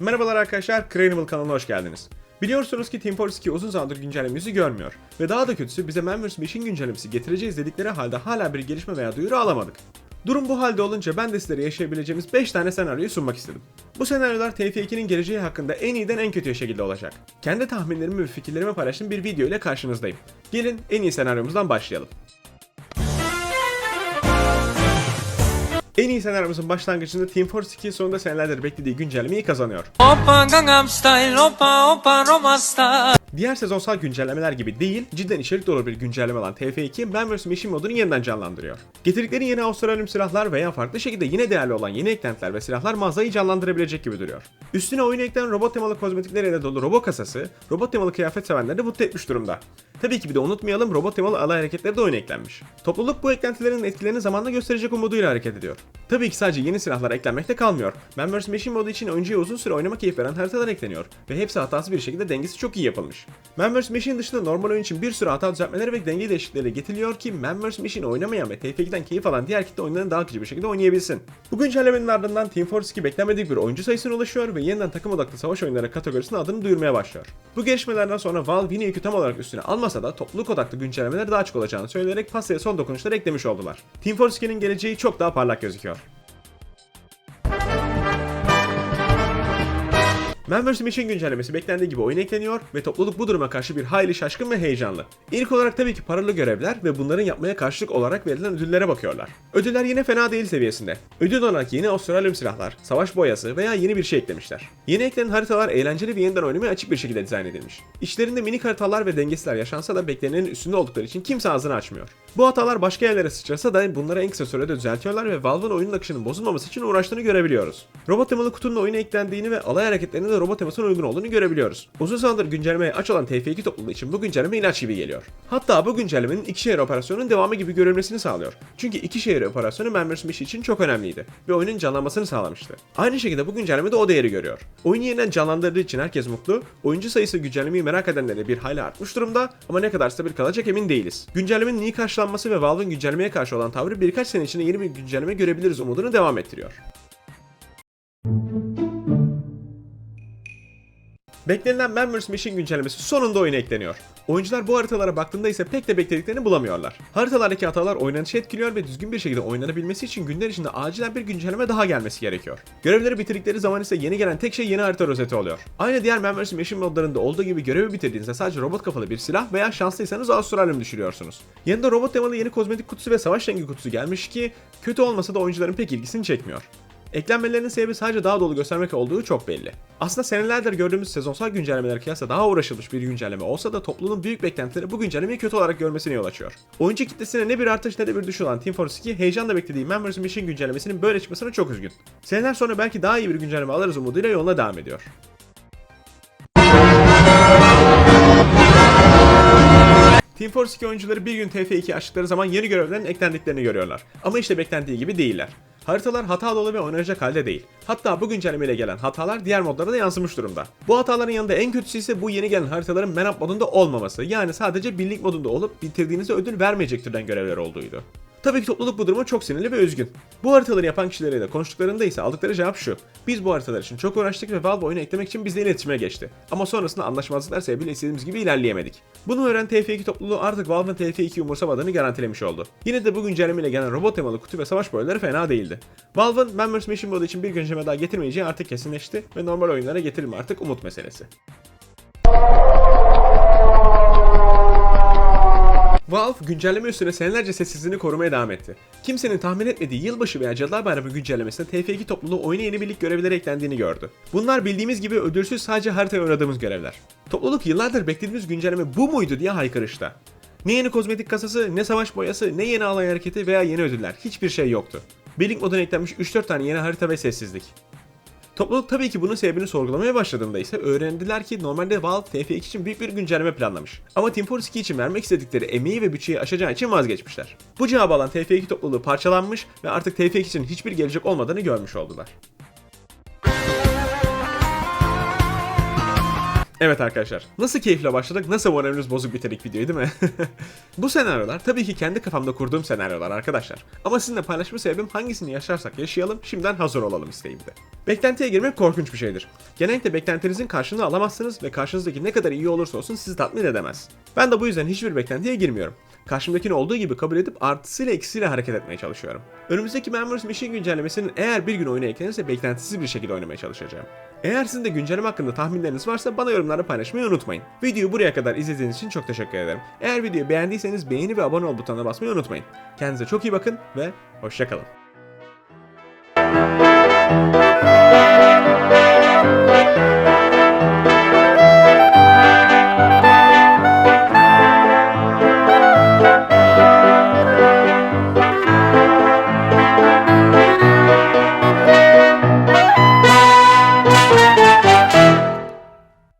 Merhabalar arkadaşlar, Cranimal kanalına hoş geldiniz. Biliyorsunuz ki Team Fortress 2 uzun zamandır güncellememizi görmüyor ve daha da kötüsü bize Man vs. Machine güncellemesi getireceğiz dedikleri halde hala bir gelişme veya duyuru alamadık. Durum bu halde olunca ben de sizlere yaşayabileceğimiz 5 tane senaryoyu sunmak istedim. Bu senaryolar TF2'nin geleceği hakkında en iyiden en kötüye şekilde olacak. Kendi tahminlerimi ve fikirlerimi paylaştığım bir video ile karşınızdayım. Gelin en iyi senaryomuzdan başlayalım. En iyi senaryomuzun başlangıcında Team Fortress 2 sonunda senelerdir beklediği güncellemeyi kazanıyor. Opa Gangnam Style, opa opa Roma Style. Diğer sezonsal güncellemeler gibi değil, cidden içerik dolu bir güncelleme olan TF2, Man vs. Machine modunu yeniden canlandırıyor. Getirdikleri yeni Avustralyum silahlar veya farklı şekilde yine değerli olan yeni eklentiler ve silahlar mağazayı canlandırabilecek gibi duruyor. Üstüne oyuna eklenen robot temalı kozmetiklerle dolu robot kasası, robot temalı kıyafet sevenleri mutlu etmiş durumda. Tabii ki bir de unutmayalım robot temalı alay hareketleri de oyuna eklenmiş. Topluluk bu eklentilerin etkilerini zamanla gösterecek umuduyla hareket ediyor. Tabii ki sadece yeni silahlar eklenmekte kalmıyor. Man. Machine modu için oyuncuya uzun süre oynama keyif veren haritalar ekleniyor ve hepsi hatasız bir şekilde dengesi çok iyi yapılmış. Man vs. Machine dışında normal oyun için bir sürü hata düzeltmeleri ve denge değişiklikleri getiriliyor ki Man vs. Machine oynamayan ve TF2'den keyif alan diğer kitle oyunlarını daha akıcı bir şekilde oynayabilsin. Bu güncellemenin ardından Team Fortress 2 beklenmedik bir oyuncu sayısına ulaşıyor ve yeniden takım odaklı savaş oyunları kategorisine adını duyurmaya başlıyor. Bu gelişmelerden sonra Valve yine yükü tam olarak üstüne almasa da topluluk odaklı güncellemeler daha çok olacağını söyleyerek pastaya son dokunuşları eklemiş oldular. Team 2'nin geleceği çok daha parlak gözüküyor. Man vs. Machine güncellemesi beklendiği gibi oyuna ekleniyor ve topluluk bu duruma karşı bir hayli şaşkın ve heyecanlı. İlk olarak tabii ki paralı görevler ve bunların yapmaya karşılık olarak verilen ödüllere bakıyorlar. Ödüller yine fena değil seviyesinde. Ödül olarak yeni Avustralyum silahlar, savaş boyası veya yeni bir şey eklemişler. Yeni eklenen haritalar eğlenceli ve yeniden oynamaya açık bir şekilde dizayn edilmiş. İçlerinde minik haritalar ve dengesizler yaşansa da beklenenin üstünde oldukları için kimse ağzını açmıyor. Bu hatalar başka yerlere sıçrasa da bunları en kısa sürede düzeltiyorlar ve Valve'ın oyunun akışının bozulmaması için uğraştığını görebiliyoruz. Robot temalı kutunun oyuna eklendiğini ve alay hareketlerine de robot temasına uygun olduğunu görebiliyoruz. Uzun zamandır güncellemeye aç olan TF2 topluluğu için bu güncelleme ilaç gibi geliyor. Hatta bu güncellemenin iki şehir operasyonunun devamı gibi görülmesini sağlıyor. Çünkü iki şehir operasyonu vs. Machine için çok önemliydi ve oyunun canlanmasını sağlamıştı. Aynı şekilde bu güncelleme de o değeri görüyor. Oyunu yeniden canlandırdığı için herkes mutlu, oyuncu sayısı güncellemeyi merak edenlere bir hayli artmış durumda ama ne kadar stabil kalacak emin değiliz. Güncellemenin iyi karşılanması ve Valve'ın güncellemeye karşı olan tavrı birkaç sene içinde yeni bir güncelleme görebiliriz umudunu devam ettiriyor. Beklenilen vs. Machine güncellemesi sonunda oyuna ekleniyor. Oyuncular bu haritalara baktığında ise pek de beklediklerini bulamıyorlar. Haritalardaki hatalar oynanışı etkiliyor ve düzgün bir şekilde oynanabilmesi için günler içinde acilen bir güncelleme daha gelmesi gerekiyor. Görevleri bitirdikleri zaman ise yeni gelen tek şey yeni harita rozeti oluyor. Aynı diğer vs. Machine modlarında olduğu gibi görevi bitirdiğinizde sadece robot kafalı bir silah veya şanslıysanız Avustralyum düşürüyorsunuz. Yanında robot temalı yeni kozmetik kutusu ve savaş rengi kutusu gelmiş ki kötü olmasa da oyuncuların pek ilgisini çekmiyor. Eklenmelerinin sebebi sadece daha dolu göstermek olduğu çok belli. Aslında senelerdir gördüğümüz sezonsal güncellemeler kıyasla daha uğraşılmış bir güncelleme olsa da topluluğun büyük beklentileri bu güncellemeyi kötü olarak görmesine yol açıyor. Oyuncu kitlesine ne bir artış ne de bir düşüş olan Team Fortress 2 heyecanla beklediği vs. Machine güncellemesinin böyle çıkmasına çok üzgün. Seneler sonra belki daha iyi bir güncelleme alırız umuduyla yoluna devam ediyor. Team Fortress 2 oyuncuları bir gün TF2 açtıkları zaman yeni görevlerin eklendiklerini görüyorlar. Ama işte beklendiği gibi değiller. Haritalar hata dolu ve oynanacak halde değil. Hatta bu güncellemeyle gelen hatalar diğer modlara da yansımış durumda. Bu hataların yanında en kötüsü ise bu yeni gelen haritaların man modunda olmaması. Yani sadece birlik modunda olup bitirdiğinizde ödül vermeyecek türden görevler olduğuydu. Tabii ki topluluk bu duruma çok sinirli ve üzgün. Bu haritaları yapan kişileriyle konuştuklarında ise aldıkları cevap şu. Biz bu haritalar için çok uğraştık ve Valve oyunu eklemek için bizle iletişime geçti. Ama sonrasında anlaşmazlıklar sebebiyle istediğimiz gibi ilerleyemedik. Bunu öğren TF2 topluluğu artık Valve'ın TF2'yi umursamadığını garantilemiş oldu. Yine de bu güncellemeyle gelen robot temalı kutu ve savaş boyları fena değildi. Valve'ın vs. Machine modu için bir güncelleme daha getirmeyeceği artık kesinleşti ve normal oyunlara getirilme artık umut meselesi. Valve güncelleme üstüne senelerce sessizliğini korumaya devam etti. Kimsenin tahmin etmediği yılbaşı veya Cadılar Bayramı güncellemesinde TF2 topluluğu oyuna yeni birlik görevleri eklendiğini gördü. Bunlar bildiğimiz gibi ödülsüz sadece haritaya oynadığımız görevler. Topluluk yıllardır beklediğimiz güncelleme bu muydu diye haykırışta. Ne yeni kozmetik kasası, ne savaş boyası, ne yeni alay hareketi veya yeni ödüller. Hiçbir şey yoktu. Birlik moduna eklenmiş 3-4 tane yeni harita ve sessizlik. Topluluk tabii ki bunun sebebini sorgulamaya başladığında ise öğrendiler ki normalde Valve TF2 için büyük bir güncelleme planlamış. Ama Team Fortress 2 için vermek istedikleri emeği ve bütçeyi aşacağı için vazgeçmişler. Bu cevabı alan TF2 topluluğu parçalanmış ve artık TF2 için hiçbir gelecek olmadığını görmüş oldular. Evet arkadaşlar. Nasıl keyifle başladık, nasıl moralimiz bozuk bitirdik videoyu değil mi? Bu senaryolar tabii ki kendi kafamda kurduğum senaryolar arkadaşlar. Ama sizinle paylaşma sebebim hangisini yaşarsak yaşayalım, şimdiden hazır olalım isteğimde. Beklentiye girmek korkunç bir şeydir. Genellikle beklentinizin karşılığını alamazsınız ve karşınızdaki ne kadar iyi olursa olsun sizi tatmin edemez. Ben de bu yüzden hiçbir beklentiye girmiyorum. Karşımdakini olduğu gibi kabul edip artısıyla eksisiyle hareket etmeye çalışıyorum. Önümüzdeki Members Mission güncellemesinin eğer bir gün oyuna eklenirse beklentisiz bir şekilde oynamaya çalışacağım. Eğer sizin de güncelleme hakkında tahminleriniz varsa bana yorumlarda paylaşmayı unutmayın. Videoyu buraya kadar izlediğiniz için çok teşekkür ederim. Eğer videoyu beğendiyseniz beğeni ve abone ol butonuna basmayı unutmayın. Kendinize çok iyi bakın ve hoşçakalın.